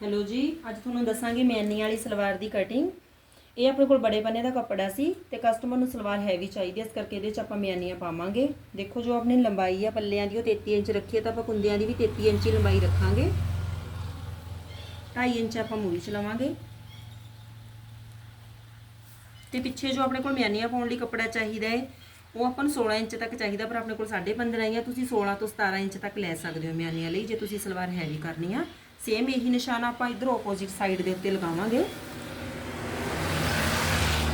Hello ਜੀ, ਅੱਜ ਤੁਹਾਨੂੰ ਦੱਸਾਂਗੇ ਮੈਨੀ ਵਾਲੀ ਸਲਵਾਰ ਦੀ ਕਟਿੰਗ ਇਹ ਆਪਣੇ ਕੋਲ ਬੜੇ ਪੰਨੇ ਦਾ ਕੱਪੜਾ ਸੀ ਤੇ ਕਸਟਮਰ ਨੂੰ ਸਲਵਾਰ ਹੈਵੀ ਚਾਹੀਦੀ ਹੈ ਇਸ ਕਰਕੇ ਇਹਦੇ 'ਚ ਆਪਾਂ ਮੈਨੀਆਂ ਪਾਵਾਂਗੇ। ਦੇਖੋ ਜੋ ਆਪਣੀ ਲੰਬਾਈ ਆ, ਪੱਲਿਆਂ ਦੀ ਉਹ 33 ਇੰਚ ਰੱਖੀ ਹੈ ਤਾਂ ਆਪਾਂ ਕੁੰਦਿਆਂ ਦੀ ਵੀ 33 ਇੰਚ ਲੰਬਾਈ ਰੱਖਾਂਗੇ। 2.5 ਇੰਚ ਆਪਾਂ ਮੂਰੀ ਚ ਲਵਾਂਗੇ। ਤੇ ਪਿੱਛੇ ਜੋ ਆਪਣੇ ਕੋਲ ਮੈਨੀਆਂ ਪਾਉਣ ਲਈ ਕੱਪੜਾ ਚਾਹੀਦਾ ਹੈ ਉਹ ਆਪਾਂ ਨੂੰ 16 ਇੰਚ ਤੱਕ ਚਾਹੀਦਾ, ਪਰ ਆਪਣੇ ਕੋਲ 15.5 ਆ, ਤੁਸੀਂ 16 ਤੋਂ 17 ਇੰਚ ਤੱਕ ਲੈ ਸਕਦੇ ਹੋ ਮਿਆਨੀਆਂ ਲਈ, ਜੇ ਤੁਸੀਂ ਸਲਵਾਰ ਹੈਵੀ ਕਰਨੀ ਆ। ਸੇਮ ਇਹੀ ਨਿਸ਼ਾਨ ਆਪਾਂ ਇਧਰ ਆਪੋਜ਼ਿਟ ਸਾਈਡ ਦੇ ਉੱਤੇ ਲਗਾਵਾਂਗੇ।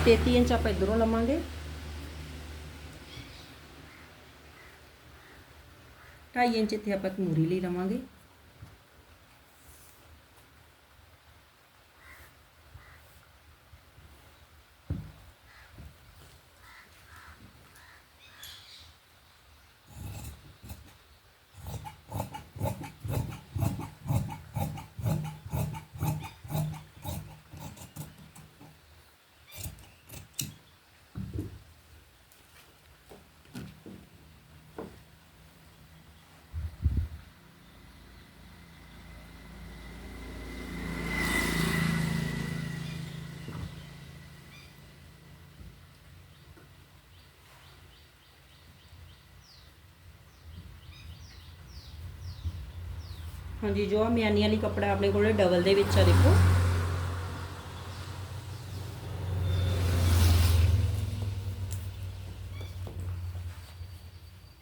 33 ਇੰਚ ਆਪਾਂ ਇਧਰੋਂ ਲਵਾਂਗੇ। 2.5 ਇੰਚ ਇੱਥੇ ਆਪਾਂ ਇੱਕ ਮੂਰੀ ਲਈ ਲਵਾਂਗੇ। ਹਾਂਜੀ, ਜੋ ਮਿਆਨੀ ਵਾਲੀ ਕੱਪੜਾ ਆਪਣੇ ਕੋਲ ਡਬਲ ਦੇ ਵਿੱਚ ਆ, ਦੇਖੋ।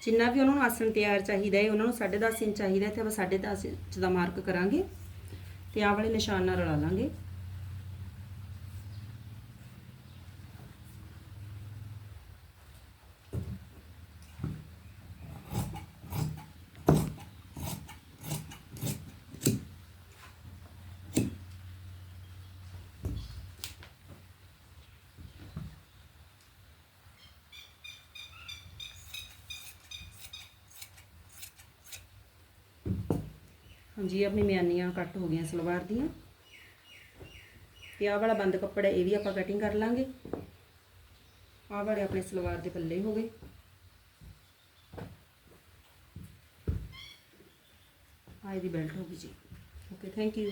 ਜਿੰਨਾ ਵੀ ਉਹਨਾਂ ਨੂੰ ਆਸਣ ਤਿਆਰ ਚਾਹੀਦਾ ਹੈ, ਉਹਨਾਂ ਨੂੰ 10.5 ਇੰਚ ਚਾਹੀਦਾ ਹੈ, ਤੇ ਆਪਾਂ 10.5 ਇੰਚ ਦਾ ਮਾਰਕ ਕਰਾਂਗੇ। ਤੇ ਆਹ ਵਾਲੇ ਨਿਸ਼ਾਨ ਨਾਲ ਰਲਾ ਲਾਂਗੇ। ਹਾਂਜੀ, ਆਪਣੀ ਮਿਆਨੀਆਂ ਕੱਟ ਹੋ ਗਈਆਂ ਸਲਵਾਰ ਦੀਆਂ। ਤੇ ਆਹ ਵਾਲਾ ਬੰਦ ਕੱਪੜਾ ਇਹ ਵੀ ਆਪਾਂ ਕਟਿੰਗ ਕਰ ਲਾਂਗੇ। ਆਹ ਵਾਲੇ ਆਪਣੇ ਸਲਵਾਰ ਦੇ ਪੱਲੇ ਹੋ ਗਏ। ਆਹ ਇਹਦੀ ਬੈਲਟ ਹੋ ਗਈ ਜੀ। Okay thank you